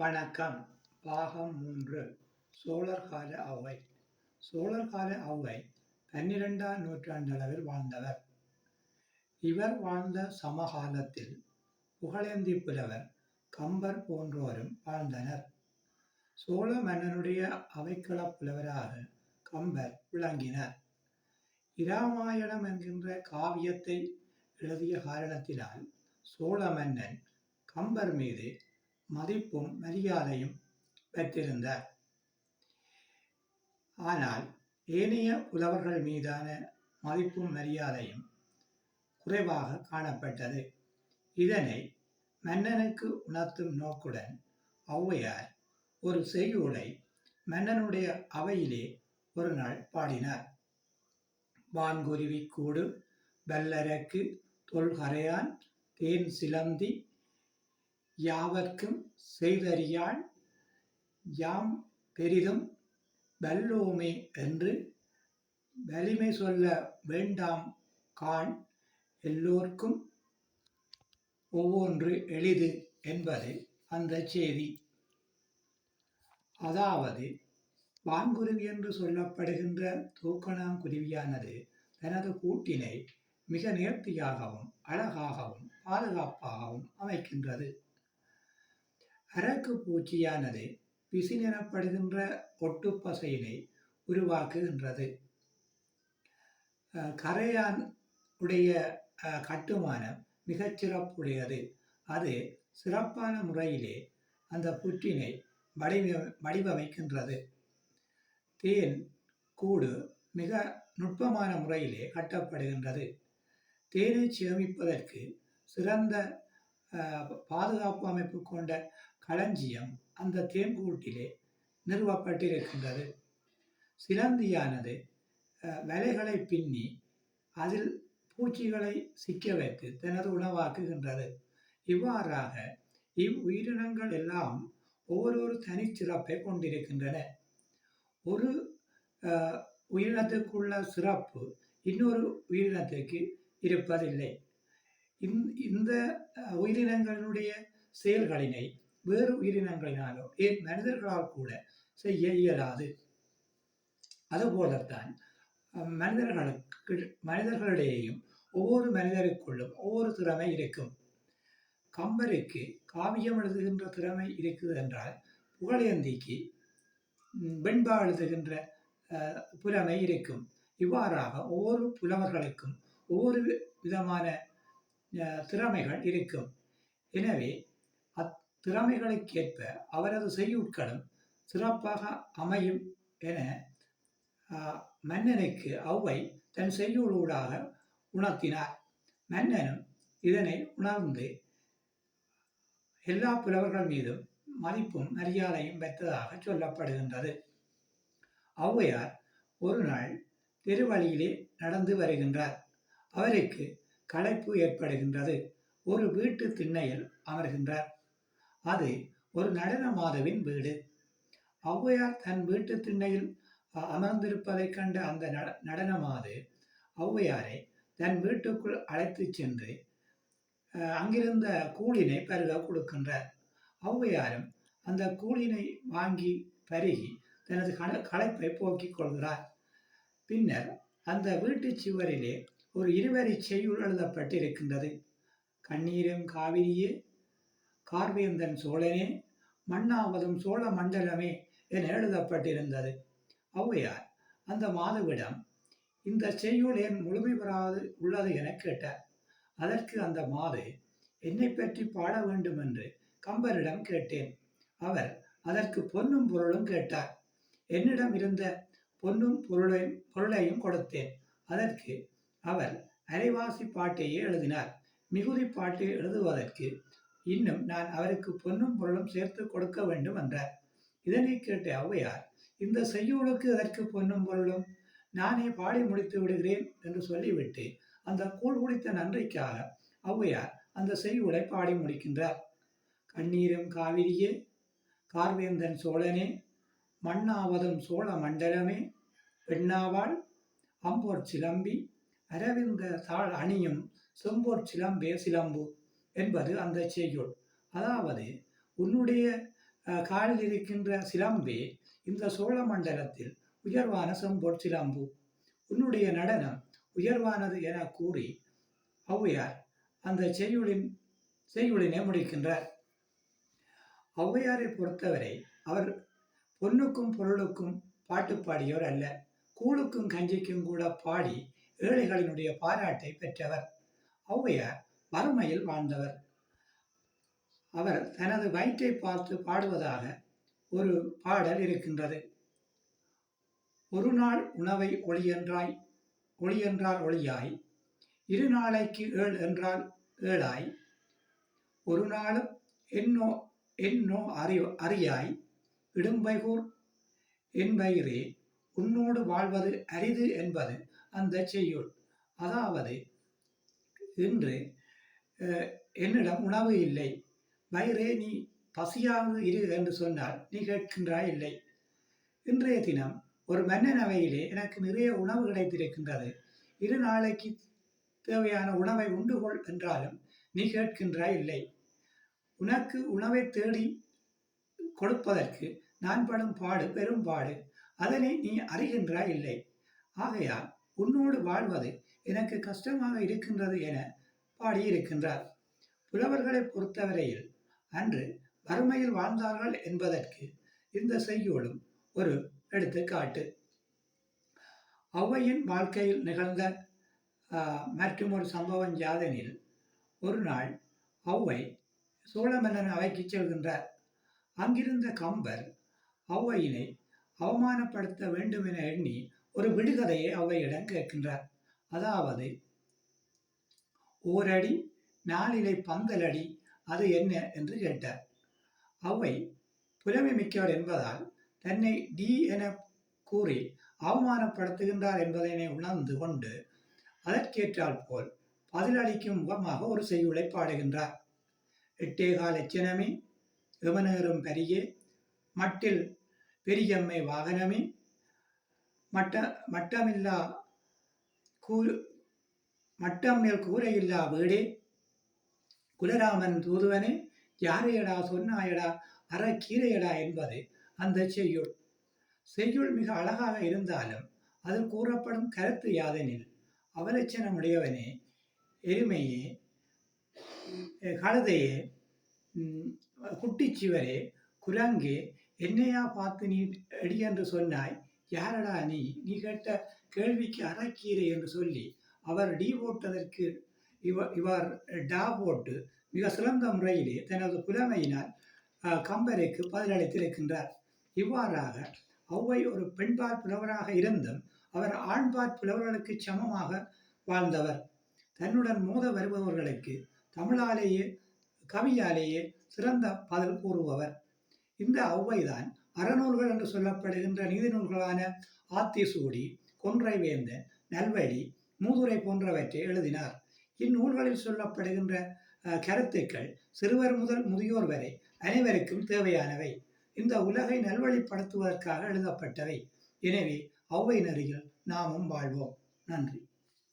வணக்கம். பாகம் மூன்று. சோழர் கால ஔவை சோழர் கால ஔவை பன்னிரெண்டாம் நூற்றாண்டளவில் வாழ்ந்தவர். இவர் வாழ்ந்த சமகாலத்தில் புகழேந்தி புலவர் கம்பர் போன்றோரும் வாழ்ந்தனர். சோழ மன்னனுடைய அவைக்களப் புலவராக கம்பர் விளங்கினார். இராமாயணம் என்கின்ற காவியத்தை எழுதிய காரணத்தினால் சோழ மன்னன் கம்பர் மீது மதிப்பும் மரியாதையும் பெற்றிருந்தார். ஆனால் ஏனைய புலவர்கள் மீதான மதிப்பும் மரியாதையும் குறைவாக காணப்பட்டது. இதனை மன்னனுக்கு உணர்த்தும் நோக்குடன் ஔவையார் ஒரு செய்யுளை மன்னனுடைய அவையிலே ஒரு நாள் பாடினார். வான்குருவி கூடு வல்லரக்கு தொல்கரையான் தேன் சிலந்தி யாவர்க்கும் செய்தறியாள் யாம் பெரிதும் வல்லோமே என்று வலிமை சொல்ல வேண்டாம் கான் எல்லோர்க்கும் ஒவ்வொன்று எளிது என்பது அந்த செய்தி. அதாவது வான்குருவி என்று சொல்லப்படுகின்ற தூக்கணாங்குருவியானது தனது கூட்டினை மிக நேர்த்தியாகவும் அழகாகவும் பாதுகாப்பாகவும் அமைக்கின்றது. அரக்கு பூச்சியானது பிசின் எனப்படுகின்ற ஒட்டுப்பசையினை உருவாக்குகின்றது கரையான் உடைய அஹ், கட்டுமானம் மிகச் சிறப்புடையது. அது சிறப்பான முறையிலே அந்த புற்றினை வடிவ வடிவமைக்கின்றது. தேன் கூடு மிக நுட்பமான முறையிலே கட்டப்படுகின்றது. தேனை சேமிப்பதற்கு சிறந்த அஹ், பாதுகாப்பு அமைப்பு கொண்ட களஞ்சியம் அந்த தேன்கூட்டிலே நிறுவப்பட்டிருக்கின்றது. சிலந்தியானது வலைகளை பின்னி அதில் பூச்சிகளை சிக்க வைத்து தனது உணவாக்குகின்றது. இவ்வாறாக இவ்வுயிரினங்கள் எல்லாம் ஒவ்வொரு தனிச்சிறப்பை கொண்டிருக்கின்றன. ஒரு உயிரினத்துக்குள்ள சிறப்பு இன்னொரு உயிரினத்துக்கு இருப்பதில்லை. இந்த- இந்த உயிரினங்களுடைய செயல்களினை வேறு உயிரினங்களினாலோ ஏன் மனிதர்களால் கூட செய்ய இயலாது அதுபோலத்தான் மனிதர்களுக்கு மனிதர்களிடையேயும் ஒவ்வொரு மனிதருக்குள்ளும் ஒவ்வொரு திறமை இருக்கும். கம்பருக்கு காவியம் எழுதுகின்ற திறமை இருக்குது என்றால் புகழேந்திக்கு பெண்பா வெண்பா எழுதுகின்ற புலமை இருக்கும். இவ்வாறாக ஒவ்வொரு புலவர்களுக்கும் ஒவ்வொரு வி- விதமான திறமைகள் இருக்கும். எனவே திறமைகளுக்கேற்ப அவரது செய்யுட்களும் சிறப்பாக அமையும் என மன்னனுக்கு ஔவை தன் செய்யுளூடாக உணர்த்தினார். மன்னனும் இதனை உணர்ந்து எல்லா புலவர்கள் மீதும் மதிப்பும் மரியாதையும் பெற்றதாக சொல்லப்படுகின்றது. ஔவையார் ஒரு நாள் திருவழியிலே நடந்து வருகின்றார். அவருக்கு களைப்பு ஏற்படுகின்றது. ஒரு வீட்டு திண்ணையில் அமர்கின்றார். அது ஒரு நடன மாதவின் வீடு. ஔவையார் தன் வீட்டு திண்ணையில் அமர்ந்திருப்பதைக் கண்ட அந்த நட- நடன மாது ஔவையாரை தன் வீட்டுக்குள் அழைத்து சென்று அங்கிருந்த கூலினை பருக கொடுக்கின்றார். ஔவையாரும் அந்த கூழினை வாங்கி பருகி தனது கள களைப்பை போக்கிக் கொள்கிறார். பின்னர் அந்த வீட்டுச் சுவரிலே ஒரு இருவரி செய்யுள் எழுதப்பட்டிருக்கின்றது. கண்ணீரும் காவிரியே கார்வேந்தன் சோழனே மண்ணாவதும் சோழ மண்டலமே என எழுதப்பட்டிருந்தது. ஔவையார் அந்த மாதவிடம் இந்த செய்யுள் ஏன் முழுமை பெறாது உள்ளது என கேட்டார். அதற்கு அந்த மாது என்னை பற்றி பாட வேண்டும் என்று கம்பரிடம் கேட்டேன். அவர் அதற்கு பொன்னும் பொருளும் கேட்டார். என்னிடம் இருந்த பொன்னும் பொருளையும் பொருளையும் கொடுத்தேன். அதற்கு அவர் அரைவாசி பாட்டையே எழுதினார். மிகுதி பாட்டை எழுதுவதற்கு இன்னும் நான் அவருக்கு பொன்னும் பொருளும் சேர்த்து கொடுக்க வேண்டும் என்றார். இதனை கேட்ட ஔவையார் இந்த செய்யூளுக்கு அதற்கு பொன்னும் பொருளும் நானே பாடி முடித்து விடுகிறேன் என்று சொல்லிவிட்டு அந்த கூழ் குடித்த நன்றிக்காக ஔவையார் அந்த செய்யுளை பாடி முடிக்கின்றார். கண்ணீரும் காவிரியே கார்வேந்தன் சோழனே மண்ணாவதும் சோழ மண்டலமே பெண்ணாவாள் அம்போர் சிலம்பி அரவிந்த தாழ் அணியும் செம்போர் சிலம்பே சிலம்பு என்பது அந்த செய்யுள். அதாவது உன்னுடைய காலில் இருக்கின்ற சிலம்பே இந்த சோழ மண்டலத்தில் உயர்வான செம்பொற் சிலம்பு. உன்னுடைய நடனம் உயர்வானது என கூறி ஔவையார் அந்த செய்யுளின் செய்யுளினை முடிக்கின்றார். ஔவையாரை பொறுத்தவரை அவர் பொன்னுக்கும் பொருளுக்கும் பாட்டு பாடியவர் அல்ல. கூழுக்கும் கஞ்சிக்கும் கூட பாடி ஏழைகளினுடைய பாராட்டை பெற்றவர். ஔவையார் வறுமையில் வாழ்ந்தவர். அவர் தனது வயிற்றை பார்த்து பாடுவதாக ஒரு பாடல் இருக்கின்றது. ஒரு நாள் உணவை ஒளியென்றாய் ஒளியென்றால் ஒளியாய் இரு நாளைக்கு ஏழ் என்றால் ஏழாய் ஒரு நாளும் என்னோ என்னோ அறி அறியாய் இடும்பைகூர் என்பயிரே உன்னோடு வாழ்வது அரிது என்பது அந்த செய்யுள். அதாவது இன்று என்னிடம் உணவு இல்லை. வயிறே நீ பசியாவது இரு என்று சொன்னால் நீ கேட்கின்றாய் இல்லை. இன்றைய தினம் ஒரு மன்னன் அவையிலே எனக்கு நிறைய உணவு கிடைத்திருக்கின்றது. இரு நாளைக்கு தேவையான உணவை உண்டு கொள் என்றாலும் நீ கேட்கின்றாய் இல்லை. உனக்கு உணவை தேடி கொடுப்பதற்கு நான் படும் பாடு பெரும் பாடு. அதனை நீ அறிகின்றாய் இல்லை. ஆகையால் உன்னோடு வாழ்வது எனக்கு கஷ்டமாக இருக்கின்றது என பாடியிருக்கின்றார் புலவர்களை பொறுத்தவரையில் அன்று வறுமையில் வாழ்ந்தார்கள் என்பதற்கு இந்த செய்யுளும் ஒரு எடுத்துக்காட்டு. ஔவையின் வாழ்க்கையில் நிகழ்ந்த மற்றும் ஒரு சம்பவம் யாதெனில் ஒரு நாள் ஔவை சோழமன்னன் அவைக்கு செல்கின்றார். அங்கிருந்த கம்பர் ஔவையினை அவமானப்படுத்த வேண்டும் என எண்ணி ஒரு விடுகதையை ஔவையிடம் கேட்கின்றார். அதாவது ஓரடி நாலிலை பந்தலடி அது என்ன? என்று கேட்டார். அவை புலமை மிக்கவர் என்பதால் தன்னை டி என கூறி அவமானப்படுத்துகின்றார் என்பதனை உணர்ந்து கொண்டு அதற்கேற்றால் போல் பதிலளிக்கும் முகமாக ஒரு செய்யுளை பாடுகின்றார். எட்டேகால எச்சனமே எமனேறும் பரியே மட்டில் பெரியம்மை வாகனமே மட்ட மட்டமில்லா கூ மட்டம் மேல் கூரையில்லா வீடே. குலராமன் தூதுவனே யாரையடா சொன்னாயடா? அறக்கீரையடா என்பது அந்த செய்யுள். செய்யுள் மிக அழகாக இருந்தாலும் அதில் கூறப்படும் கருத்து யாதெனில் அவலட்சணமுடையவனே எருமையே கழுதையே குட்டிச்சிவரே குரங்கே என்னையா பார்த்து நீ எடி என்று சொன்னாய்? யாரடா நீ? நீ கேட்ட கேள்விக்கு அறக்கீரை என்று சொல்லி அவர் டி ஓட்டதற்கு இவர் இவர் டா போட்டு மிக சிறந்த முறையிலே தனது புலமையினால் கம்பரைக்கு கம்பருக்கு பதிலளித்திருக்கின்றார் இவ்வாறாக ஔவை ஒரு பெண்பால் புலவராக இருந்தும் அவர் ஆண்பால் புலவர்களுக்கு சமமாக வாழ்ந்தவர். தன்னுடன் மோத வருபவர்களுக்கு தமிழாலேயே கவியாலேயே சிறந்த பதில் கூறுபவர். இந்த ஔவைதான் அறநூல்கள் என்று சொல்லப்படுகின்ற நீதி நூல்களான ஆத்திசூடி கொன்றைவேந்தன் நல்வழி மூதுரை போன்றவற்றை எழுதினார். இந்நூல்களில் சொல்லப்படுகின்ற அஹ், கருத்துக்கள் சிறுவர் முதல் முதியோர் வரை அனைவருக்கும் தேவையானவை. இந்த உலகை நல்வழிப்படுத்துவதற்காக எழுதப்பட்டவை. எனவே அவ்வை நெறியில் நாமும் வாழ்வோம். நன்றி.